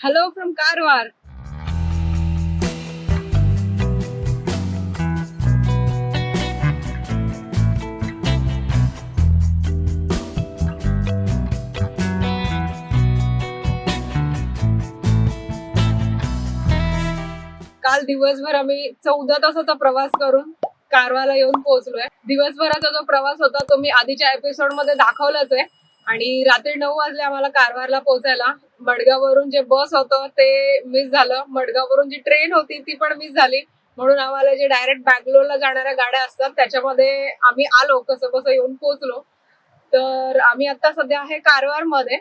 Hello from Karwar काल दिवसभर आम्ही चौदा तासाचा प्रवास करून कारवारला येऊन पोहोचलोय. दिवसभराचा जो प्रवास होता तो मी आधीच्या एपिसोडमध्ये दाखवलाच आहे. आणि रात्री नऊ वाजले आम्हाला कारवारला पोहोचायला. मडगाववरून जे बस होतं ते मिस झालं. मडगाववरून जी ट्रेन होती ती पण मिस झाली. म्हणून आम्हाला जे डायरेक्ट बँगलोरला जाणाऱ्या गाड्या असतात त्याच्यामध्ये आम्ही आलो. कसं कसं येऊन पोहोचलो. तर आम्ही आता सध्या आहे कारवारमध्ये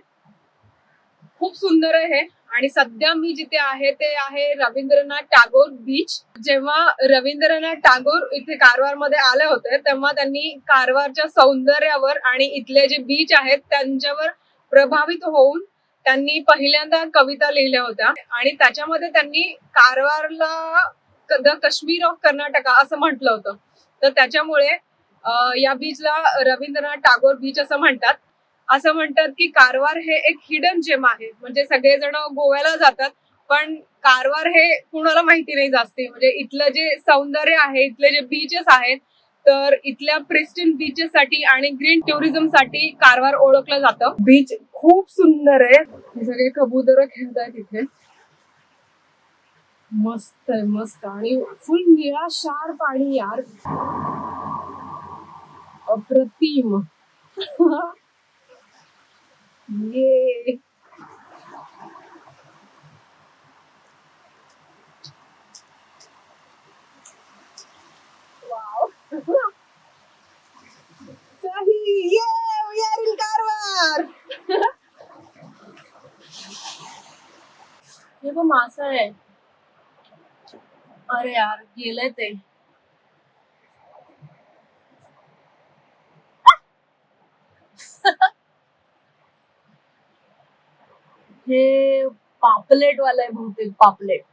खूप सुंदर आहे. आणि सध्या मी जिथे आहे ते आहे रवींद्रनाथ टागोर बीच जेव्हा रवींद्रनाथ टागोर इथे कारवारमध्ये आले होते तेव्हा त्यांनी कारवारच्या सौंदर्यावर आणि इथले जे बीच आहेत त्यांच्यावर प्रभावित होऊन त्यांनी पहिल्यांदा कविता लिहिल्या होत्या. आणि त्याच्यामध्ये त्यांनी कारवारला द काश्मीर ऑफ कर्नाटका असं म्हटलं होतं. तर त्याच्यामुळे या बीचला रवींद्रनाथ टागोर बीच असं म्हणतात. असं म्हणतात की कारवार हे एक हिडन जेम आहे. म्हणजे सगळेजण गोव्याला जातात पण कारवार हे कुणाला माहिती नाही जास्ती. म्हणजे इथलं जे सौंदर्य आहे इथले जे बीचेस आहेत तर इथल्या प्रिस्टिन बीचेस साठी आणि ग्रीन टुरिझमसाठी कारवार ओळखलं जातं. बीच खूप सुंदर आहे. सगळे कबूतर खेळत आहेत इथे. मस्त आहे मस्त. आणि फुल निळा शार पाणी यार. अप्रतिम. ये. सही ये we are in कारवार. हे बघ मासा आहे. अरे यार गेलंय ते. हे पापलेट वाला आहे बहुतेक पापलेट.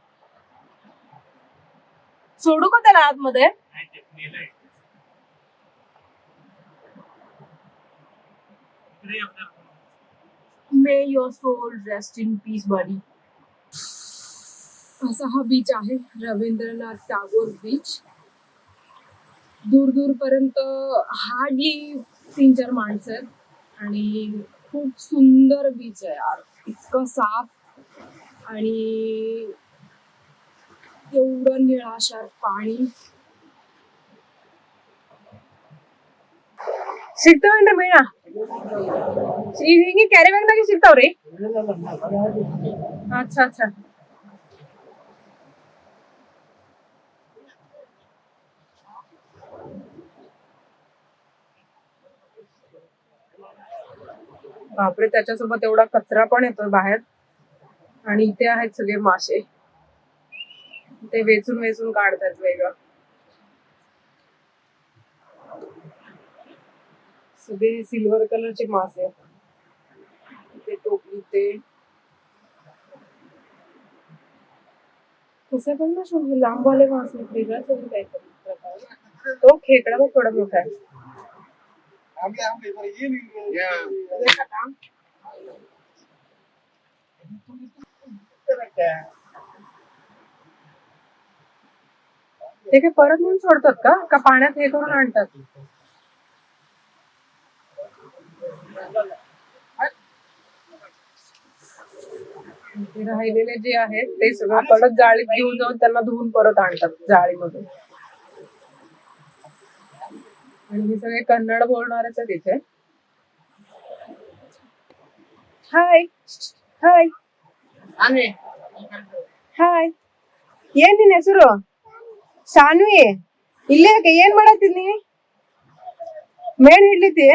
सोडू का त्याला आतमध्ये? May your soul rest in peace body असा हा बीच आहे रवींद्रनाथ टागोर बीच। दूर दूर पर्यंत हार्डली तीन चार माणसं आहेत आणि खूप सुंदर बीच आहे यार. इतकं साफ आणि एवढं निळाशार पाणी. शिकतो ना मीणा ಈಗ ಹಿಂಗೆ ಕ್ಯಾರಿ ಬ್ಯಾಗ್ನಾಗೆ ಸಿಗ್ತಾವ್ರಿ अच्छा अच्छा बापरे त्याच्यासोबत एवढा कचरा पण येतोय बाहेर आणि इथे आहेत सगळे मासे ते वेचून वेचून काढतात वेगळं सगळे सिल्वर कलरचे मासे आहेत. ते टोपली ते. तसे पण ना शोधले लांबवाले मासे वेगळा वेगळाच आहे काहीतरी प्रकार. तो खेकडा पण थोडा मोठा आहे. ते काय परत म्हणून सोडतात का? का पाण्यात हे करून आणतात ते राहिलेले जे आहेत ते सगळं परत जाळीत घेऊन जाऊन त्यांना धुवून परत आणतात जाळीमधून आणि हे सगळे कन्नड बोलणारच आहेत इथे ಹಾಯ್ ಹಾಯ್ ಹಾಯ್ ಏನ್ ನಿನ್ ಹೆಸರು ಸಾನ್ವಿ ಇಲ್ಲೇ ಯಾಕೆ ಏನ್ ಮಾಡತ್ತೀನಿ ಮೇಣ್ ಹಿಡ್ಲಿತಿ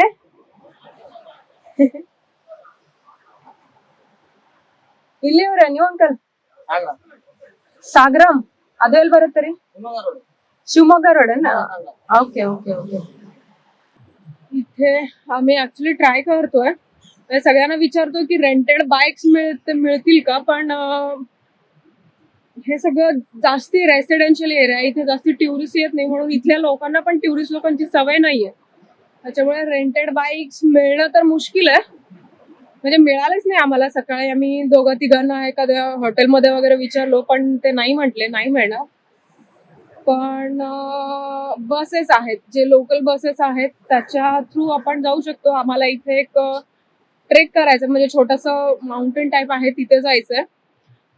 ಇಲ್ಲಿ ಅವ್ರ ನೀವು ಅಂಕಲ್ ಸಾಗರಂ ಅದು ಎಲ್ಲಿ ಬರುತ್ತೆ ರೀ Shivamogga road okay okay okay इथे आम्ही ऍक्च्युली ट्राय करतोय म्हणजे सगळ्यांना विचारतो की रेंटेड बाईक्स मिळत मिळतील का पण अं, हे सगळं जास्ती रेसिडेन्शियल एरिया आहे इथे जास्ती टुरिस्ट येत नाही म्हणून इथल्या लोकांना पण टुरिस्ट लोकांची सवय नाहीये त्याच्यामुळे रेंटेड बाईक्स मिळणं तर मुश्किल आहे म्हणजे मिळालेच नाही आम्हाला सकाळी. आम्ही दोघं तिघांना एखाद्या हॉटेलमध्ये वगैरे विचारलो पण ते नाही म्हटले नाही मिळणार. पण बसेस आहेत. जे लोकल बसेस आहेत त्याच्या थ्रू आपण जाऊ शकतो. आम्हाला इथे एक ट्रेक करायचं म्हणजे छोटस माउंटेन टाईप आहे तिथे जायचंय.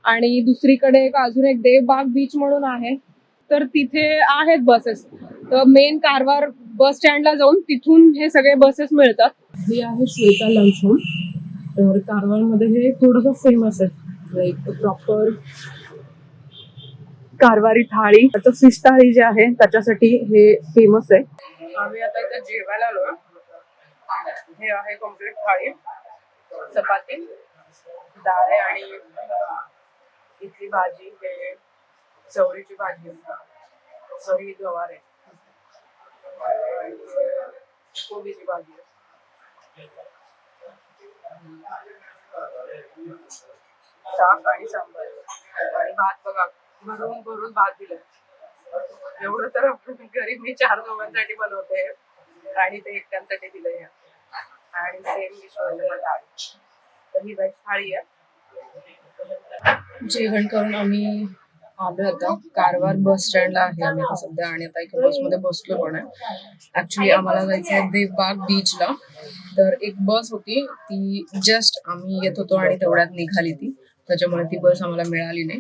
आणि दुसरीकडे एक अजून एक देवबाग बीच म्हणून आहे. तर तिथे आहेत बसेस. तर मेन कारवार बस स्टँडला जाऊन तिथून हे सगळे बसेस मिळतात. ही आहे श्वेता लंच होम तर कारवारमध्ये हे थोडंसं फेमस आहे. Like proper Karwari thali. त्याचं फिश थाळी जे आहे त्याच्यासाठी हे फेमस आहे. आम्ही आता इथे जेवायला आलो हे. आहे कंप्लीट थाळी. चपाती डाळ आहे आणि इथली भाजी हे चवळीची भाजी. चवळी गवार आहे. कोबीची भाजी आहे. ताक आणि सांबार. आणि भात बघा भरून भरून भात दिलं. एवढं तर आपण घरी मी चार लोकांसाठी बनवते. आणि ते एकट्यांसाठी दिलंय. आणि सेम विश्वास तर ही वेज थाळी आहे. जेवण करून आम्ही आलोय आता कारवार बस स्टँडला आहे आम्ही आता सध्या आणि आता एका बसमध्ये बसलो पण आहे. ऍक्च्युली आम्हाला जायचं आहे देवबाग बीचला तर एक बस होती ती जस्ट आम्ही येत होतो आणि तेवढ्यात निघाली ती. त्याच्यामुळे ती बस आम्हाला मिळाली नाही.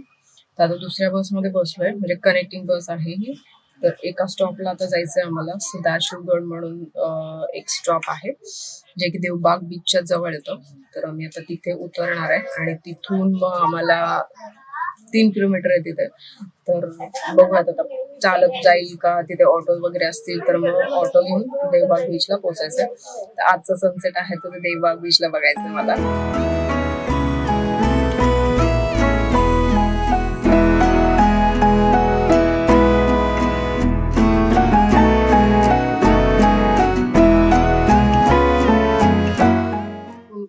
तर आता दुसऱ्या बसमध्ये बसलोय म्हणजे कनेक्टिंग बस आहे ही. तर एका स्टॉपला आता जायचंय आम्हाला सदाशिवगड म्हणून एक स्टॉप आहे जे की देवबाग बीचच्या जवळ येतं. तर आम्ही आता तिथे उतरणार आहे आणि तिथून मग आम्हाला तीन किलोमीटर आहे तिथे. तर बघू आता चालत जाईल का? तिथे ऑटो वगैरे असतील तर मग ऑटो घेऊन देवबाग बीचला पोहोचायचंय. तर आजचा सनसेट आहे तर ते देवबाग बीचला बघायचं मला.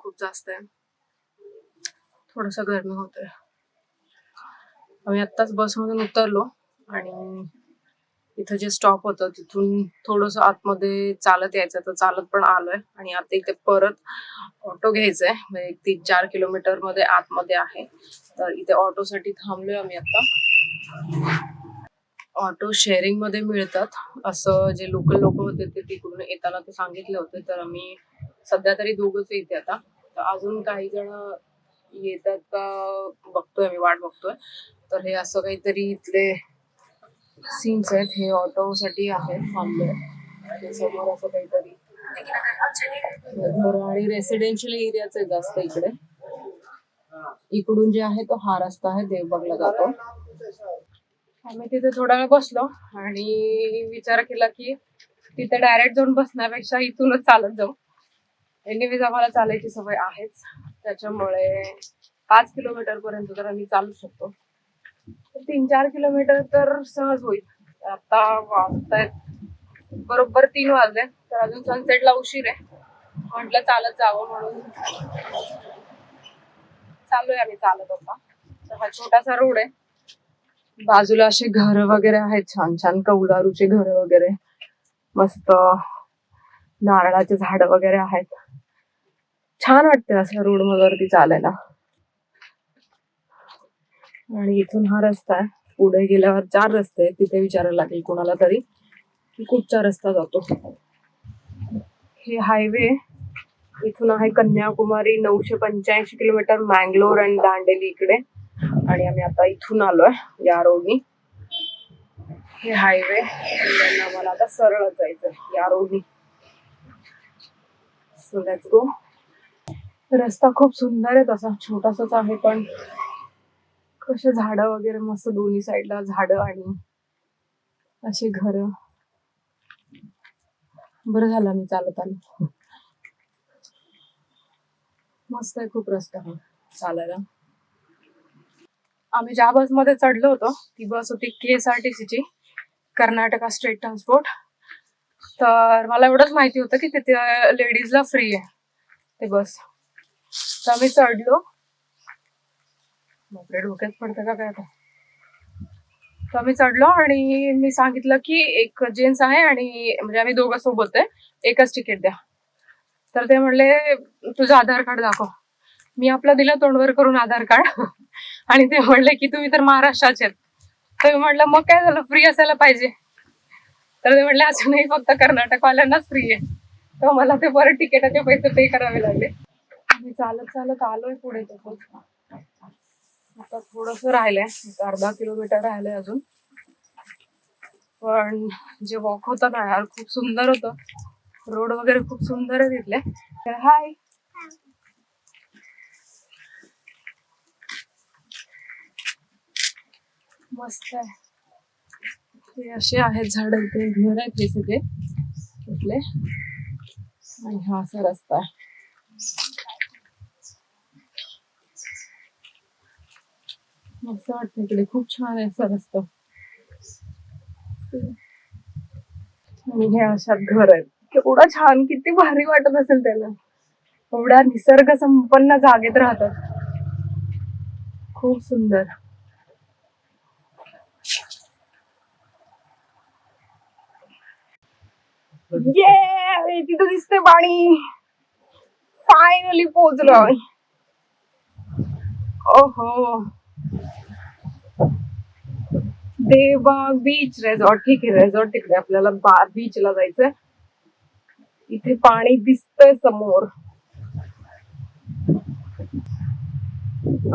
खूप जास्त आहे. थोडस गरमी होतंय. आम्ही आत्ताच बसमधून उतरलो आणि इथं जे स्टॉप होतं तिथून थोडस आतमध्ये चालत यायचं तर चालत पण आलोय. आणि आता इथे परत ऑटो घ्यायचंय. म्हणजे एक तीन चार किलोमीटरमध्ये आतमध्ये आहे. तर इथे ऑटोसाठी थांबलोय आम्ही आता. ऑटो शेअरिंगमध्ये मिळतात. असं जे लोकल लोक होते ते तिकडून येताना ते सांगितले होते. तर आम्ही सध्या तरी दोघच येते इथे आता. तर अजून काही जण येतात का बघतोय मी वाट बघतोय. तर हे असं काहीतरी इथले सीन्स आहेत. हे ऑटो साठी आहे थांबले समोर असं काहीतरी. आणि रेसिडेन्शियल एरियाच आहे जास्त इकडे. इकडून जे आहे तो हा रस्ता आहे देवबागला जातो. आम्ही तिथे थोडा वेळ बसलो आणि विचार केला की तिथे डायरेक्ट जाऊन बसण्यापेक्षा इथूनच चालत जाऊ. एनिवेज आम्हाला चालायची सवय आहेच. त्याच्यामुळे पाच किलोमीटर पर्यंत तर आम्ही चालू शकतो. तीन चार किलोमीटर तर सहज होईल. आता वाजतायत. बरोबर तीन वाजले. तर अजून सनसेटला उशीर आहे. म्हटलं चालत जावं म्हणून. चालूय आम्ही चालत आता. तर हा छोटासा रोड आहे. बाजूला असे घर वगैरे आहेत. छान छान कौलारूचे घर वगैरे. मस्त नारळाचे झाड वगैरे आहेत. छान वाटते असं रोड वरती चालायला. आणि इथून हा रस्ता आहे. पुढे गेल्यावर चार रस्ते आहेत. तिथे विचारायला लागेल कोणाला तरी. की कुठचा रस्ता जातो. हे हायवे इथून आहे कन्याकुमारी नऊशे पंच्याऐंशी किलोमीटर मँगलोर अँड दांडेली इकडे. आणि आम्ही आता इथून आलोय या रोडनी हे हायवे आम्हाला आता सरळ जायचं या रोडनी सो लेट्स गो रस्ता खूप सुंदर आहे तसा. छोटासाच आहे पण कसे झाडं वगैरे मस्त दोन्ही साईडला झाडं आणि असे घर. बरं झालं मी चालत आलो. मस्त आहे खूप रस्ता हा चालायला. आम्ही ज्या बसमध्ये चढलो होतो ती बस होती के एस आर टी ची कर्नाटका स्टेट ट्रान्सपोर्ट तर मला एवढंच माहिती होतं की तिथे लेडीजला फ्री आहे ते बस तर आम्ही चढलो. बापरे डोक्यात पडतं का काय आता? तर आम्ही चढलो आणि मी सांगितलं की एक जेन्ट्स आहे आणि म्हणजे आम्ही दोघं सोबत आहे एकच तिकीट द्या. तर ते म्हणले तुझं आधार कार्ड दाखव. मी आपलं दिलं तोंडवर करून आधार कार्ड. आणि ते म्हणले की तुम्ही तर महाराष्ट्राचे तर मी म्हटलं मग काय झालं? फ्री असायला पाहिजे. तर ते म्हणले असं नाही फक्त कर्नाटकवाल्यांनाच फ्री आहे. तर मला ते परत तिकिटाचे पैसे पे करावे लागले. मी चालत चालत आलोय पुढे. तसंच आता थोडस राहिलंय. एक अर्धा किलोमीटर राहिलंय अजून. पण जे वॉक होतं ना यार खूप सुंदर होतं. रोड वगैरे खूप सुंदर आहे तिथले. तर हाय मस्त आहे. हे असे आहेत झाड इथे घर आहेत हे सगळे. तिथले. आणि हा असा रस्ता आहे. असं वाटतं इकडे खूप छान आहे असा रस्ता. आणि हे अशात घर आहेत. केवढं छान किती भारी वाटत असेल त्याला. एवढ्या निसर्ग संपन्न जागेत राहतात. खूप सुंदर. ये तिथं दिसते पाणी. फायनली पोहोचलो ओहो. देवबाग बीच रेसॉर्ट ठीक आहे रेसॉर्ट तिकडे आपल्याला बार बीचला जायचंय. इथे पाणी दिसतंय समोर.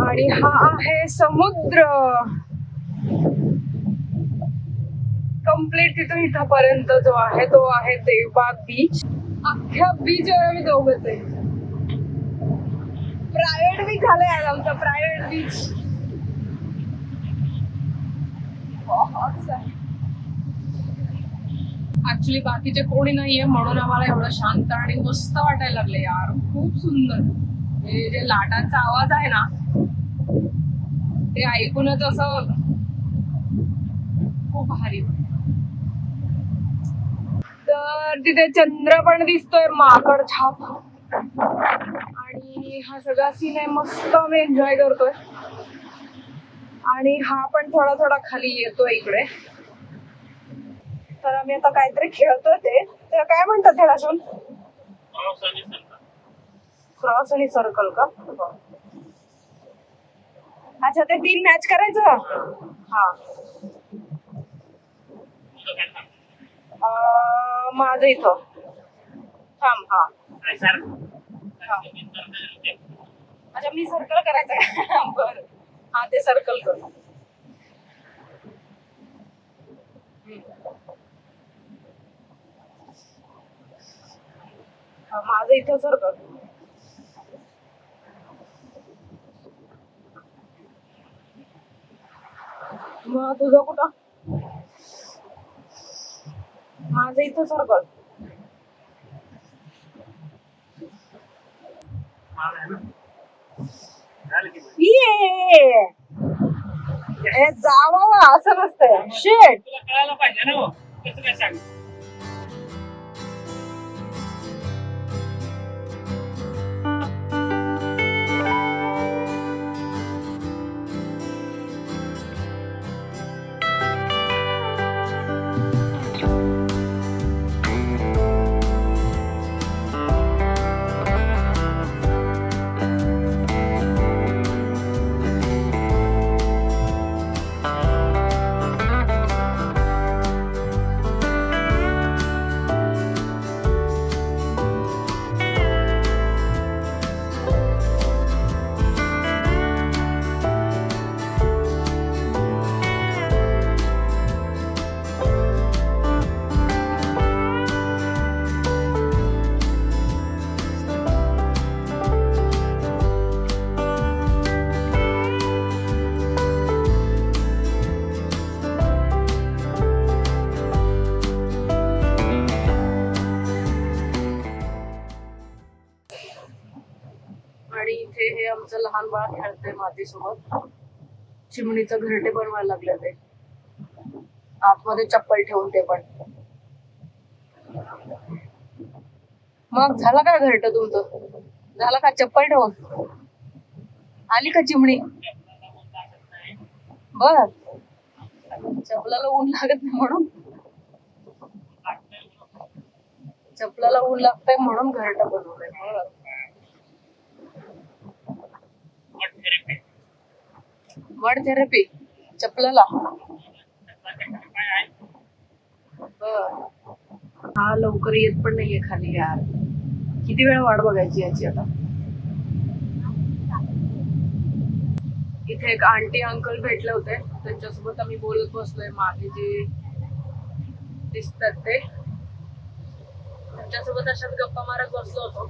आणि हा आहे समुद्र. कंप्लीट तिथून इथपर्यंत जो आहे तो आहे देवबाग बीच अख्ख्या बीच वर आम्ही दोघच आहे. प्रायव्हेट बीच झालंय आमचा प्रायव्हेट बीच ऍक्च्युली बाकीचे कोणी नाहीये म्हणून आम्हाला एवढं शांत आणि मस्त वाटायला लागले यार. खूप सुंदर. हे जे लाटांचा आवाज आहे ना ते ऐकूनच असं खूप भारी. तर तिथे चंद्र पण दिसतोय माकड छाप. आणि हा सगळा सीन आहे मस्त आम्ही एन्जॉय करतोय. आणि हा पण थोडा थोडा खाली येतोय इकडे. तर आम्ही आता काहीतरी खेळतोय ते. त्याला काय म्हणतात त्याला अजून? क्रॉस आणि सर्कल का? अच्छा ते तीन मॅच करायचं? हा. माझं इथं. थांब हा. हा. अच्छा मी सर्कल करायचं बर. हा ते सर्कल कर. माझं इथं सर्कल मग तुझं कुठं? माझं इथं सर्कल ये ए, जावा असं नसतंय. शेट तुला कळायला पाहिजे ना मातीसोबत चिमणीचं घरटे बनवायला लागले ते आतमध्ये चप्पल ठेवून ते पण. मग झालं का घरट तुमचं? झालं का? चप्पल ठेवून? आली का चिमणी? बर. चपलाला ऊन लागत नाही म्हणून. चपलाला ऊन लागतंय म्हणून घरट बनवलंय. मड थेरपी चपलला बर हा लवकर येत पण नाहीये खाली यार. किती वेळ वाट बघायची याची आता? इथे एक आंटी अंकल भेटले होते. त्यांच्यासोबत आम्ही बोलत बसलोय. मागे जे दिसतात ते. त्यांच्यासोबत अशाच गप्पा मारत बसलो होतो.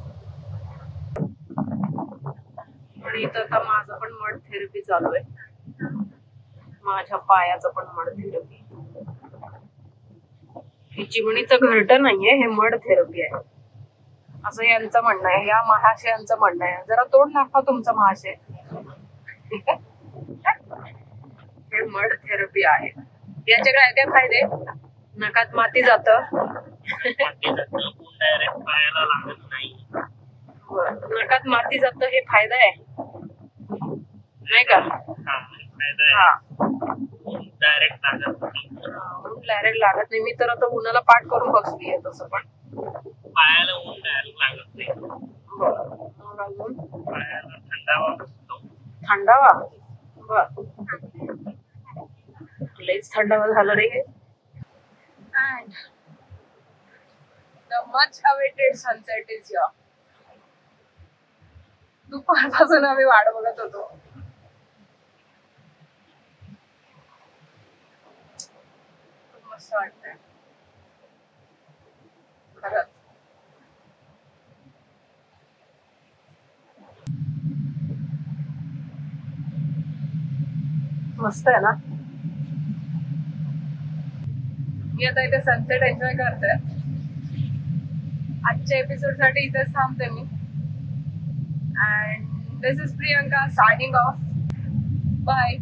पण इथं आता माझं पण मड थेरपी चालू आहे. माझ्या पायाचं पण मड थेरपी. हे चिमणीचं घरटं नाहीये हे मड थेरपी आहे. असं यांचं म्हणणं आहे या महाशयांचं म्हणणं आहे. जरा तोंड दाखवा तुमचं महाशय. हे मड थेरपी आहे. याचे काय काय फायदे? नकात माती जात. नकात माती जात हे फायदा आहे. नाही का? हा. हा डायरेक्ट लागत नाही. डायरेक्ट लागत नाही. मी तर आता उन्हाला पाठ करून बसली आहे तसं पण. पायाला ऊन डायरेक्ट लागत नाही. पायाला थंडावा बसतो थंडावा? बर. लईच थंडावा झालं रे हे. And the much awaited sunset is your दुपारपासून आम्ही वाट बघत होतो खूप मस्त वाटतंय खरंच. मस्त आहे ना? मी आता इथे सनसेट एन्जॉय करते. आजच्या एपिसोडसाठी इथेच थांबते मी. And this is Priyanka signing off bye